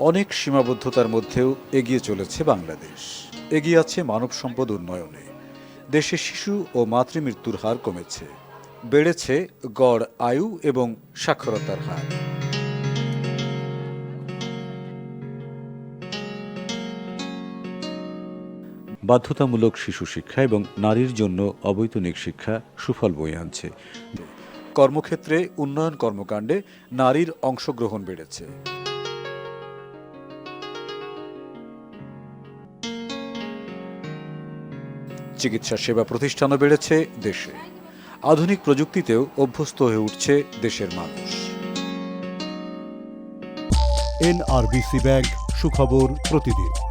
অনেক সীমাবদ্ধতার মধ্যেও এগিয়ে চলেছে বাংলাদেশ। এগিয়ে আছে মানব সম্পদ উন্নয়নে। দেশে শিশু ও মাতৃমৃত্যুর হার কমেছে। বেড়েছে গড়, আয়ু এবং সাক্ষরতার হার। বাধ্যতামূলক শিশু শিক্ষা এবং নারীর জন্য অবৈতনিক শিক্ষা সুফল বয়ে আনছে। কর্মক্ষেত্রে উন্নয়ন কর্মকাণ্ডে নারীর অংশগ্রহণ বেড়েছে। চিকিৎসা সেবা প্রতিষ্ঠানও বেড়েছে দেশে। আধুনিক প্রযুক্তিতেও অভ্যস্ত হয়ে উঠছে দেশের মানুষ। এনআরবিসি ব্যাংক সুখবর প্রতিদিন।